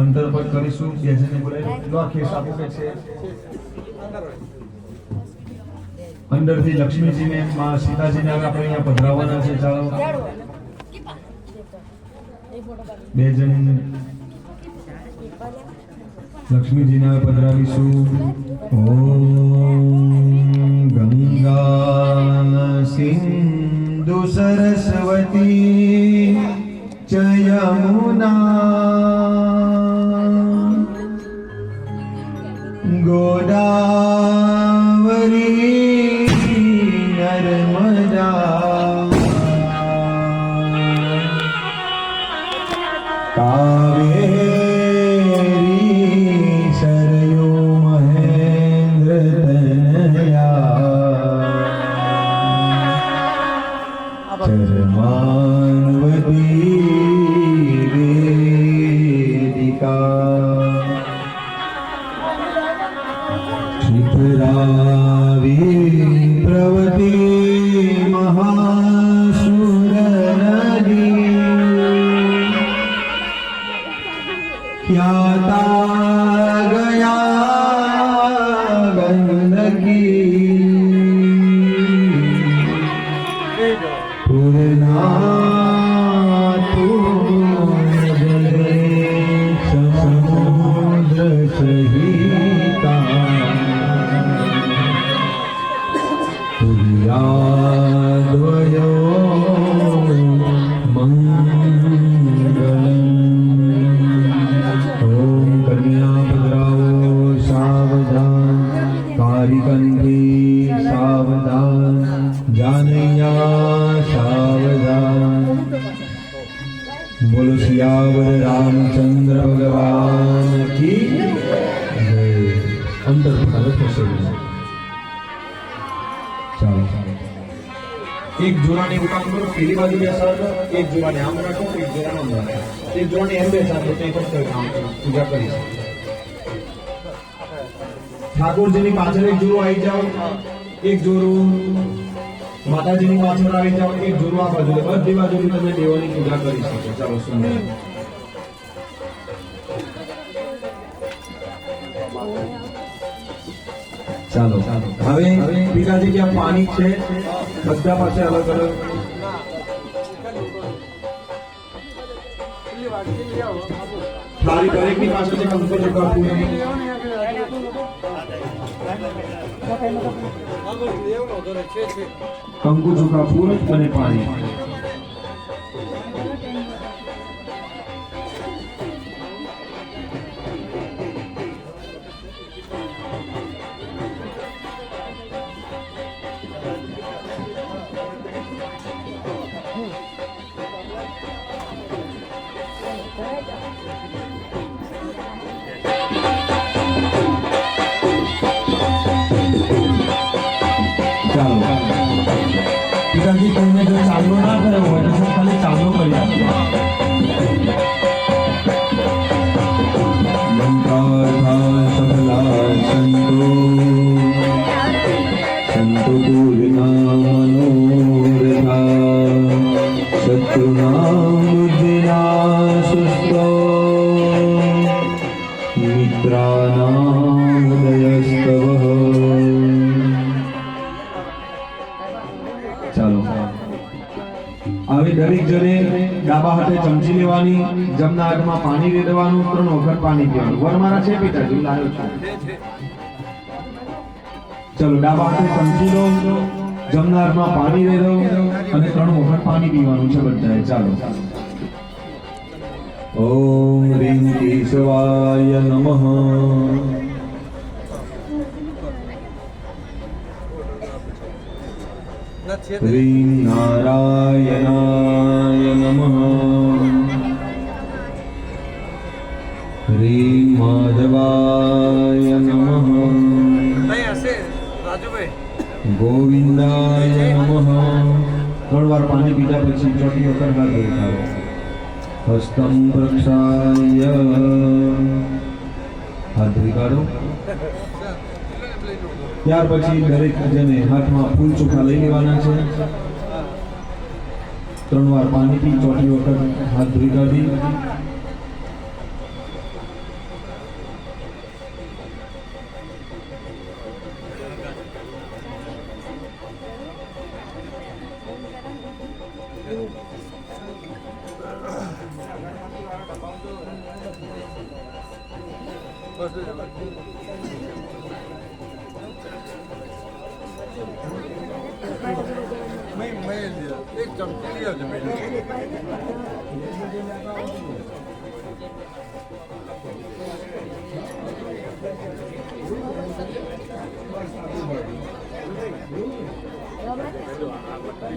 અંતરફટ કરીશું. બે જણને બોલાવી લો ખેસ આપો કે છે. અંદરથી લક્ષ્મીજીને માં સીતાજીને હવે આપણે અહીંયા પધરાવવાના છે. ચાલો. બે જણ લક્ષ્મીજીને હવે પધરાવીશું. ઓમ ગંગા સિંધુ સરસ્વતી ચ good. પાછળ એક જોડો આવી જાઓ. એક જોડો માતાજીની પાછળ આવી જાઓ. એક જોડો આ બાજુ બધી બાજુથી તમે દેવોની પૂજા કરી શકો. ચાલો સુંદર ચાલો. હવે બીજા જગ્યા પાણી છે. બધા પાસે અલગ અલગ. થાળી દરેકની પાસે કંકુ પૂરી કંકુ ચોખા ફૂલ અને પાણી. પિતાજી તમને જમના હાથમાં પાણી દે દેવાનું ત્રણ વખત પાણી પીવાનું વરમારા છે પિતાજી લાવ્યો છું ચલો ડાબા હાથે ચમચી લો જમના હાથમાં પાણી દે દો અને ત્રણ વખત પાણી પીવાનું છે બધાએ ચાલો ઓમ રીમ કેશવાય નમઃ ह्रीं नारायणाय नमः હરી માધવાય નમઃ ત્રણ વાર પાણી પીધા પછી ચોથી વખત હાથ ધોઈ હસ્તમ પ્રક્ષાય હાથ કાઢો ત્યાર પછી દરેક જને હાથમાં ફૂલ ચોખા લઈ લેવાના છે ત્રણ વાર પાણી પી ચોટી વખત હાથ ધોઈ કાઢી ચલો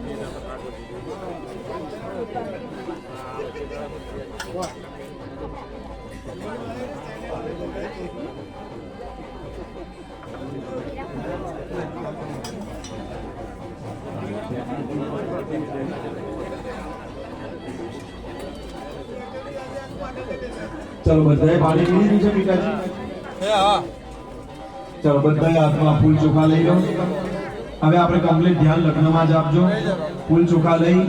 બધાએ પાણી પી લીધું છે પિતાજી હે હા ચલો બધાએ હાથમાં ફૂલ ચોખા લઈ લો હવે આપણે કમ્પ્લીટ ધ્યાન લગ્નમાં જ આપજો. ફૂલ ચોખા લઈ.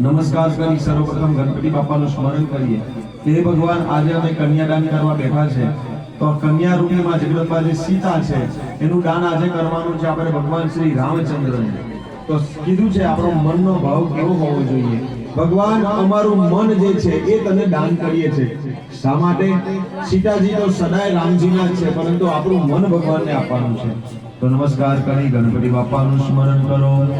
નમસ્કાર કરી સર્વપ્રથમ ગણપતિ બાપાનું સ્મરણ કરીએ. હે ભગવાન, આજે અમે કન્યાદાન કરવા બેઠા છે. તો કન્યા રૂપીમાં જગદંબા જે સીતા છે. એનું દાન આજે કરવાનું છે આપણે ભગવાન શ્રી રામચંદ્રને. તો કીધું છે આપણો મનનો ભાવ કેવો હોવો જોઈએ? ભગવાન, અમારું મન જે છે એ તને દાન કરીએ છે. શા માટે? સીતાજી તો સદાય રામજીના છે, પરંતુ આપણું મન ભગવાનને આપવાનું છે. તો નમસ્કાર કરી ગણપતિ બાપાનું સ્મરણ કરો.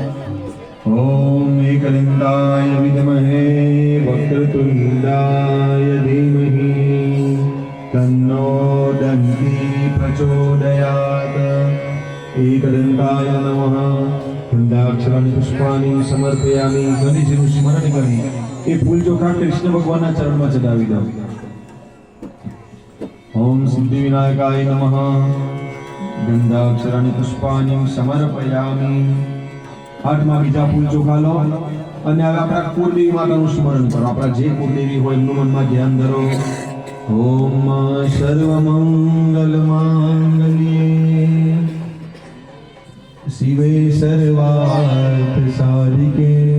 ઓમ એકલિંગાય વિદ્મહે, વક્રતુંડાય ધીમહિ, તન્નો દંતી પ્રચોદયાત. એકલિંગાય નમઃ. ગંધાક્ષરાની પુષ્પાની સમર્પયામી ગણેશનું સ્મરણ કરી એ ફૂલ ચોખા કૃષ્ણ ભગવાનના ચરણમાં ચડાવી દઉં. ઓમ સિદ્ધિ વિનાયકાય નમઃ. ગંધાક્ષરાણિ પુષ્પાની સમર્પયામિ આઠમાં બીજા ફૂલ ચોખા લો અને હવે આપણા કુળદેવી માતાનું સ્મરણ કરો આપણા જે કુળદેવી હોય એમનું મનમાં ધ્યાન ધરો ઓમ સર્વમંગલ માંગલ્યે શિવે સર્વાર્થ સાધિકે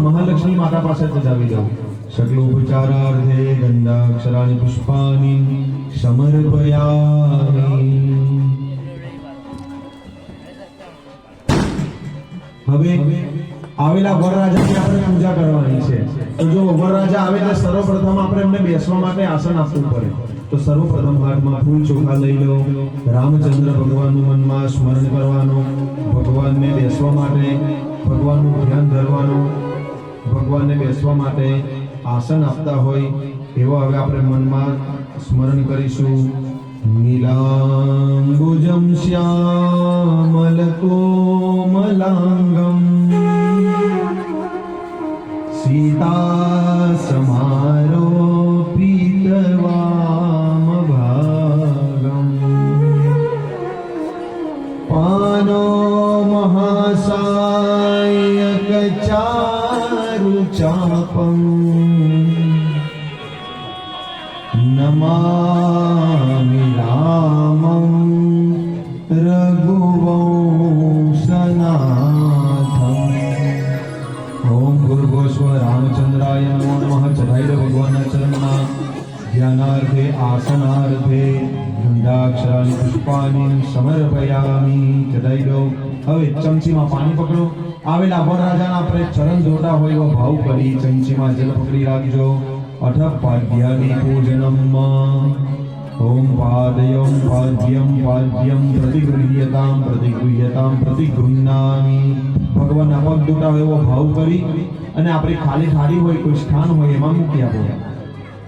મહાલક્ષ્મી માતા પાસે ચડાવી દો સકલોપચારાર્થે ગંધાક્ષરાણિ પુષ્પાની સમર્પયામિ. હવે આવેલા વરરાજાની આપણે પૂજા કરવાની છે. જો વરરાજા આવે તો સર્વપ્રથમ આપણે એમને બેસવા માટે આસન આપવું પડે. તો સર્વપ્રથમ હાથમાં ફૂલ ચોખા લઈ લો. રામચંદ્ર ભગવાનનું મનમાં સ્મરણ કરવાનું. ભગવાનને બેસવા માટે ભગવાનનું ધ્યાન ધરવાનું. ભગવાનને બેસવા માટે આસન આપતા હોય, એવા હવે આપણે મનમાં સ્મરણ કરીશું. નીલાંબુજમ શ્યામલ કોમલાંગમ. સીતા સમાર રામચંદ્રાય નમો નમઃ ચઢાઈ ભગવાનના ચરણમાં ધ્યાનાર્થે આસનાર્થે ગંધાક્ષરાની પુષ્પાની સમર્પયામિ ચઢાઈ દો હવે ચમચીમાં પાણી પકડો આવેલા વરરાજાના આપણે ચરણ જોડા હોય ભાવ કરી ચમચીમાં જલ પકડી રાખજો અઠ પાદ્યાદિ પૂજનમ ઓમ पादयं पाद्यं पाद्यं प्रतिगृह्यतां प्रतिगृह्यतां, प्रतिगृह्णामि। ભગવાન પગ દુટા એવો ભાવ કરી અને આપણી ખાલી થાળી હોય, કોઈ સ્થાન હોય, એમાં મૂકી આપો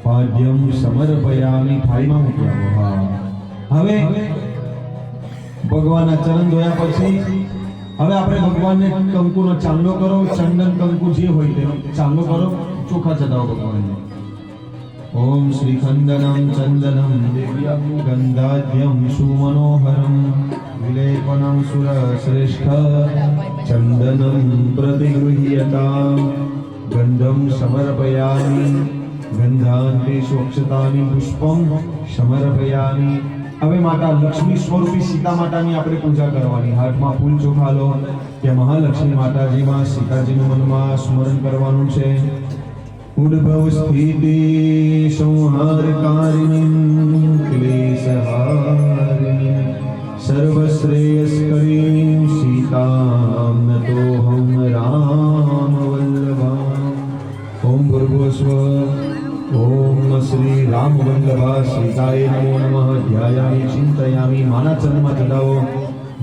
પાદ્યમ સમર્પયામી થાળીમાં મૂકી આપો હા. હવે ભગવાનના ચરણ ધોયા પછી, હવે આપણે ભગવાનને કંકુનો ચાંદલો કરો, ચંદન કંકુ જે હોય તેનો ચાંદલો કરો, ચોખા ચડાવો ભગવાનને. શ્રીખંડનમ ચંદનમ દિવ્યમ ગંધાધ્યમ સુમનોહરમ વિલેપનમ સુરશ્રેષ્ઠ ચંદનમ પ્રતિગૃહ્યતા ગંધમ સમર્પયામિ ગંધાંતે સ્વચ્છતાની પુષ્પમ સમર્પયામિ હવે માતા લક્ષ્મી સ્વરૂપી સીતા માતાની આપણે પૂજા કરવાની. હાથમાં ફૂલ ચોખા લો કે મહાલક્ષ્મી માતાજીમાં સીતાજીનું મનમાં સ્મરણ કરવાનું છે. ઉદ્ભવ સ્થિતિ સંહારકારિણી ક્લેશહારિણી સર્વશ્રેયસ્કરીં સીતામ નતોહમ રામ વલ્લભા ઓમ ભૂર્ભુસ્વ ઓમ શ્રી રામ વલ્લભા સીતાય નમો નમઃ ધ્યાયામિ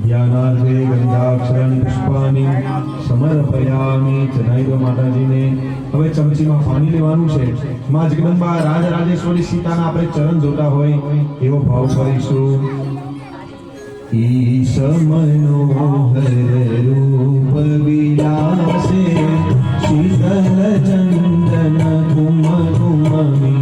ધ્યાનાર્થે ગંધાક્ષરાણી પુષ્પાની સમર્પયામિ ચઢાઈ દો માતાજીને હવે ચમચીમાં પાણી લેવાનું છે. માં જગદંબા રાજરાજેશ્વરી સીતાના આપણે ચરણ જોતા હોય એવો ભાવ કરીશું. ઈશ મનોહર રૂપ વિલાસે, શીતલ ચંદન કુમ કુમ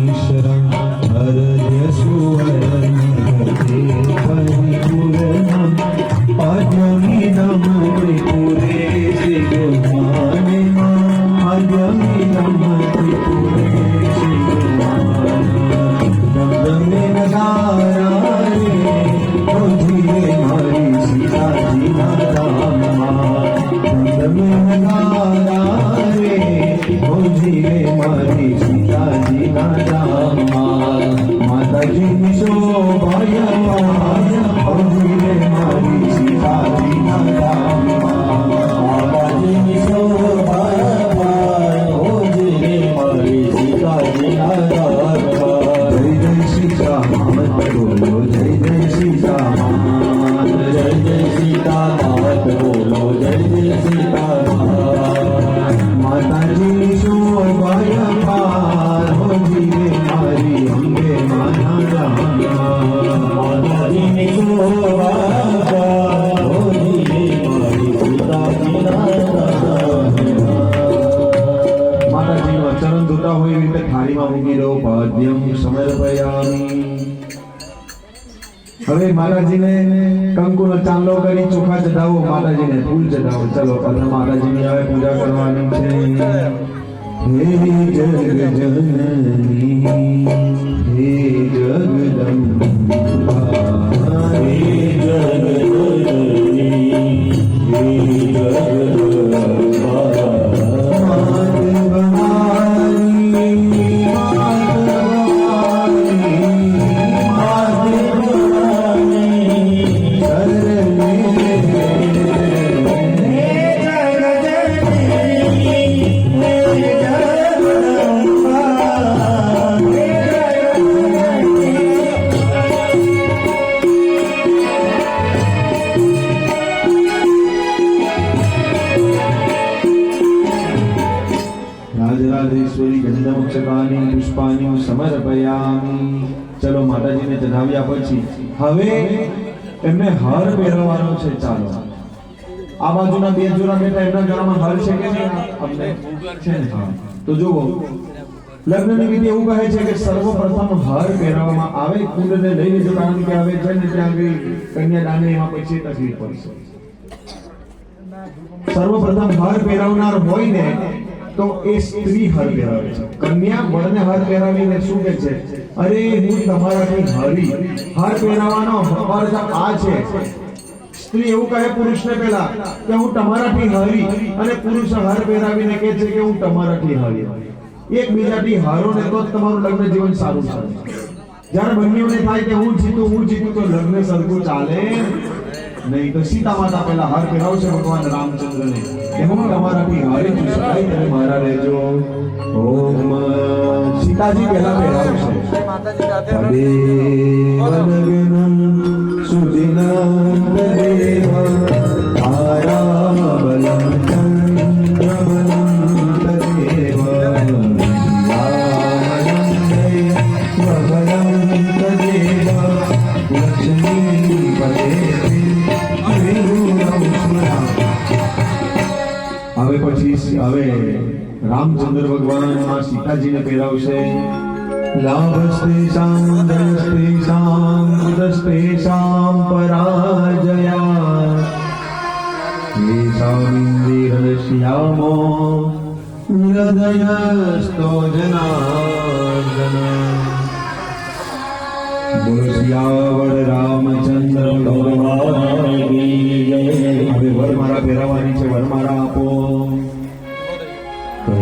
હવે માતાજીને કંકુનો ચાંદલો કરી ચોખા ચડાવો માતાજીને ફૂલ ચડાવો ચલો અને માતાજીની હવે પૂજા કરવાની છે. હે જગ જનની હે જગદંબા Amen. હવે એમને હાર પહેરવાનો છે ચાલો. આ બાજુના બે જોડા બેઠા એમના ગળામાં હાર છે કે અમને તો જુઓ, લગ્નની વિધિ એવું કહે છે કે સર્વપ્રથમ હાર પહેરાવવામાં આવે, કુંડને લઈને લેજો કારણ કે આવે છે ને ત્યાં કન્યાદાને એમાં પછી તકલીફ પડશે. સર્વપ્રથમ હાર પહેરાવનાર હોય ને તો એ સ્ત્રી હાર પહેરાવે છે. કન્યા વરને હાર પહેરાવીને શું કહે છે. અરે, હું તમારાથી હારી. હાર પહેરાવાનો અર્થ આ છે. સ્ત્રી એવું કહે પુરુષને પહેલા કે હું તમારાથી હારી અને પુરુષ હાર પહેરાવીને કહે છે કે હું તમારાથી હારી. એકબીજાથી હારો ને તો તમારું લગ્ન જીવન સારું ચાલે જ્યારે બંનેઓને થાય કે હું જીતું હું જીતું, તો લગ્ન સરખું ચાલે. નહીં તો સીતા માતા પહેલા હાર પહેરાવશે ભગવાન રામચંદ્રને. કે હું તમારાથી હારી છું સદાય તમે મારા રહેજો. ઓમ સીતાજી પહેલા પહેરાવશે. રામચંદ્ર ભગવાન માં સીતાજીને પહેરાવશે लाभस्तेषां जयस्तेषां बुधस्तेषां पराजया येषामिन्दिरश्यामो हृदयस्थो जनार्दन બોલશિયાવર રામચંદ્ર ભગવાન કી જય. હવે વર મારા પહેરાવાની છે વર મારા આપો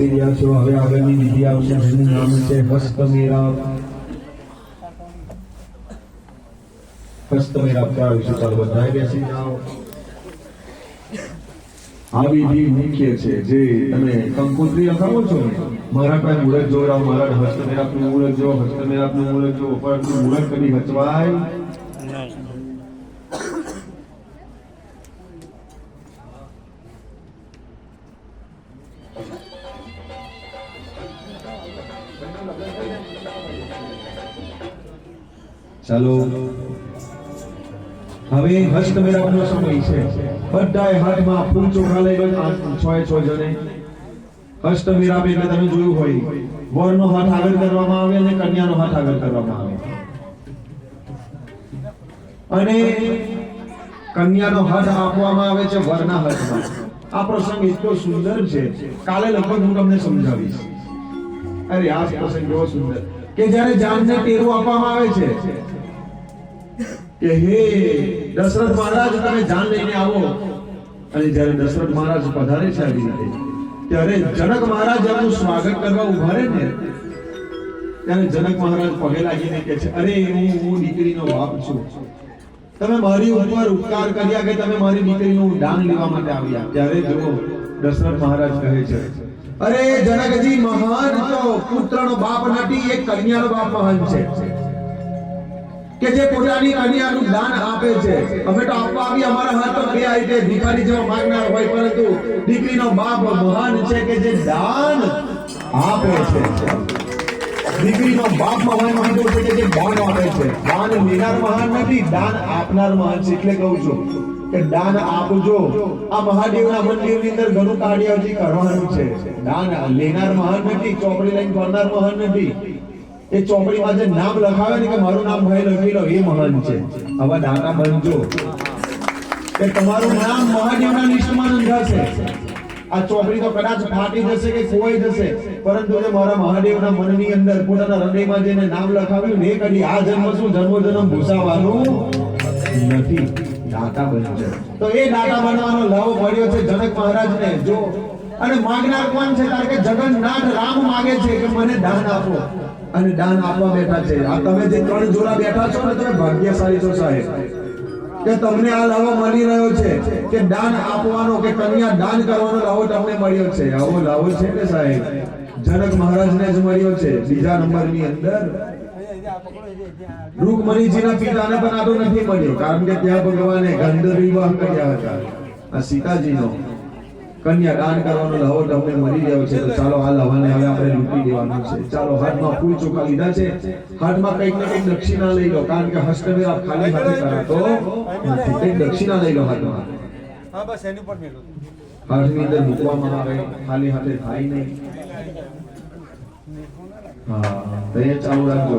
તમે આ રહ્યા છો. હવે આગળની વિધિ આવશે. જેનું નામ છે હસ્તમેળાપ હસ્તમેળાપ કરાવીશું ચાલો બધા બેસી જાઓ. આ વિધિ મુખ્ય છે જે તમે કંકોત્રી લખાવો છો મારા પાસે મુહૂર્ત જોડાવ મારા હસ્તમેળાપનું મુહૂર્ત જો, હસ્તમેળાપનું મુહૂર્ત જો પરંતુ મુહૂર્ત કદી હચવાય ચાલો. હવે હસ્તમેળાપનો સમય છે. બધાએ હાથમાં ફૂલ ચોખા લઈ લો છ છ જણે. હસ્તમેળાપ એટલે તમે જોયું હોય. વરનો હાથ આગળ કરવામાં આવે અને કન્યાનો હાથ આગળ કરવામાં આવે. અને કન્યાનો હાથ આપવામાં આવે છે વરના હાથમાં. આ પ્રસંગ એટલો સુંદર છે. કાલે લગભગ હું તમને સમજાવીશ. અરે આ પ્રસંગ એવો સુંદર. કે જ્યારે જાનને ટેરો આપવામાં આવે છે, કે હે, દશરથ મહારાજ, તમે જાન લઈને આવો. અને જ્યારે દશરથ મહારાજ પધારે છે આવી રીતે ત્યારે જનક મહારાજ એમનું સ્વાગત કરવા ઊભા રહે ને, ત્યારે જનક મહારાજ પગે લાગીને કહે છે, અરે, હું હું દીકરીનો બાપ છું. તમે મારી ઉપર ઉપકાર કર્યા કે તમે મારી દીકરીનું દાન લેવા માટે આવ્યા? ત્યારે જો દશરથ મહારાજ કહે છે અરે જનકજી, મહાન તો પુત્રનો બાપ નથી એ કન્યાનો બાપ મહાન છે. કે જે પોતાની કન્યાનું દાન આપે છે. અમે તો આપવા આવી અમારા હાથ તો બે આવી ભિખારી જેવા માંગનાર હોય, પરંતુ દીકરીનો બાપ મહાન છે કે જે દાન આપે છે. દીકરીનો બાપ મહાન માનતો છે કે જે દાન આપે છે. દાન લેનાર મહાન નથી, દાન આપનાર મહાન છે, એટલે કહું છું. કે દાન આપજો. આ મહાદેવના મંદિરની અંદર ઘણું કાર્ય હજી કરવાનું છે દાન લેનાર મહાન નથી, ચોપડી લઈને ફરનાર મહાન નથી. એ ચોપડીમાં જે નામ લખાવે ને કે મારું નામ ભાઈ લખી લો, એ મહાન છે. હવે દાતા બનજો. કે તમારું નામ મહાદેવના લિસ્ટમાં નોંધાશે આ ચોપડી તો કદાચ ફાટી જશે કે ખોવાઈ જશે, પરંતુ જે મારા મહાદેવના મનની અંદર પોતાના હૃદયમાં જેને નામ લખાવ્યું ને કદી આ જન્મ શું જન્મ જન્મ ભૂસાવાનું નથી. દાતા બનજો તો એ દાતા બનવાનો લાવો મળ્યો છે જનક મહારાજને. જો. અને માંગનાર કોણ છે? કારણ કે જગન્નાથ રામ માગે છે કે મને દાન આપો. અને દાન આપવા બેઠા છે. આ તમે જે ત્રણ જોડા બેઠા છો ને તમે ભાગ્યશાળી છો સાહેબ. કે તમને આ લાવો મળી રહ્યો છે કે દાન આપવાનો કે કન્યા દાન કરવાનો લાવો તમને મળ્યો છે? આવો લાવો છે કે સાહેબ? જનક મહારાજને જ મળ્યો છે. બીજા નંબરની અંદર રૂકમણીજીના પિતાને પણ આટો નથી મળ્યો કારણ કે ત્યાં ભગવાને ગંધર્વ વિવાહ કર્યા હતા. આ સીતાજીનો કન્યા દાન કરવાનો લહો તમને મળી ગયો છે તો ચાલો આ લહાને હવે આપણે લૂંટી દેવાનું છે. ચાલો હાથમાં ફૂલ ચોખા લીધા છે. હાથમાં કંઈક ને કંઈક દક્ષિણા લઈ લો કારણ કે હસ્તમેળાપ ખાલી હાથે કરાતો. કંઈક દક્ષિણા લઈ લો હાથમાં. હા બસ એની પર મેળો હાથની અંદર મૂકવામાં આવે ખાલી હાથે થાય નહીં. હા. એ ચાલુ રાખજો.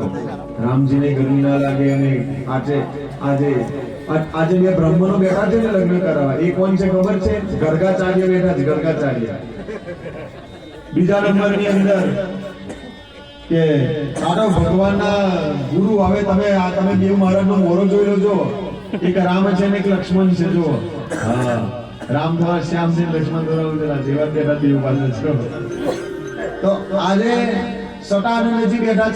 રામજીને ગરમી ના લાગે અને આજે આજે આજે બે બ્રહ્મનો બેઠા છે ને લગ્ન કરાવવા. એ કોણ છે ખબર છે? ગરગાચાર્ય બેઠા છે, ગરગાચાર્ય. બીજા નંબરની અંદર કે દાદા ભગવાનના ગુરુ, હવે તમે આ, તમે દેવ મહારાજનો મોરો જોઈ લેજો. એક રામ છે ને એક લક્ષ્મણ છે જો હા. રામ દ્વારા શ્યામ છે લક્ષ્મણ દ્વારા જેવા બેઠા દેવ પાસે તો આજે સટાનંદજી બેઠા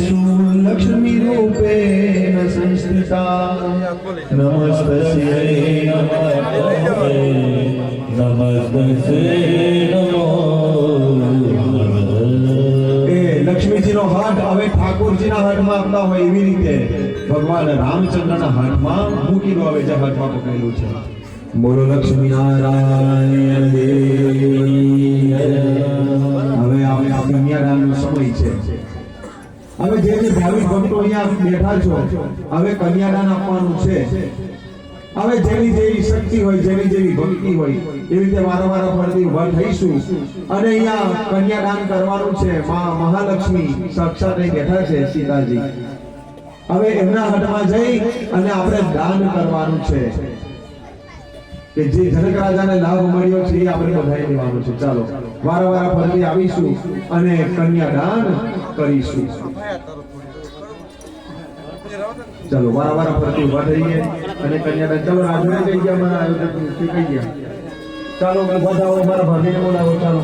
શું લક્ષ્મી રૂપે સંસ્થિતા નમસ્તે નમઃ નમસ્તે લક્ષ્મીજીનો હાથ હવે ઠાકોરજીના હાથમાં આપતા હોય એવી રીતે. ભગવાન રામચંદ્રના હાથમાં મૂકી દો હવે જે હાથમાં પકડેલું છે. બોલો લક્ષ્મી નારાયણ હવે આપણે આ કન્યાદાનનો સમય છે. હવે જે જે ભાવિક ભક્તો અહીંયા બેઠા છો હવે કન્યાદાન આપવાનું છે. હવે જેની જેવી શક્તિ હોય, જેની જેવી ભક્તિ હોય એવી રીતે વારંવાર ફરતી ઊભા થઈશું. અને અહીંયા કન્યાદાન કરવાનું છે, મા મહાલક્ષ્મી સાક્ષાત બેઠા છે, સીતાજી. હવે એમના હટમાં જઈ અને આપણે દાન કરવાનું છે. કે જે જનક રાજાને લાભ મળ્યો છે, એ આપણે બધાએ લેવાનું છે. ચાલો વારંવાર ફરતી આવીશું અને કન્યાદાન કરીશું. ચાલો વારંવાર ફરતી ઊભા થઈએ અને કન્યાદાન ચાલો રાજુને કહી ગયા મારા આયોજક કહી ગયા. ચાલો ઊભા થાઓ મારા ભાભીને બોલાવો, ચાલો.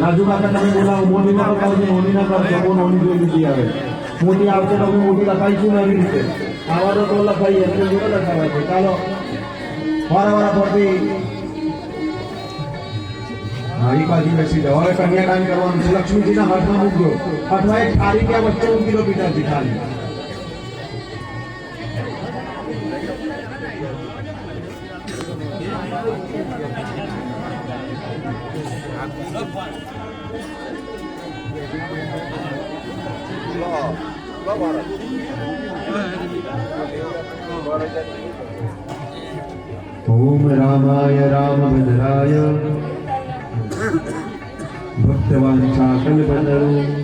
રાજુ કાકા, તમે બોલાવો, મોટી ના કરજો મોટી ના કરજો બહુ નાની જોઈ લીધી આવે. મોટી આવશે તો અમે મોટી લખાઈશું ને એવી રીતે. આવા તો લખાઈએ એટલે જોડે લખાવાય છે. ચાલો. વારંવાર ફરતી. એ બાજુ બેસી જાઓ. હવે કન્યાદાન કરવાનું છે. લક્ષ્મીજીના હાથમાં મૂકજો. અથવા એક થાળી કે વચ્ચે મૂકી દો પિતાજી થાળી. રામાય રામભદ્રાય ભક્તવાંછા કલ્પતરુ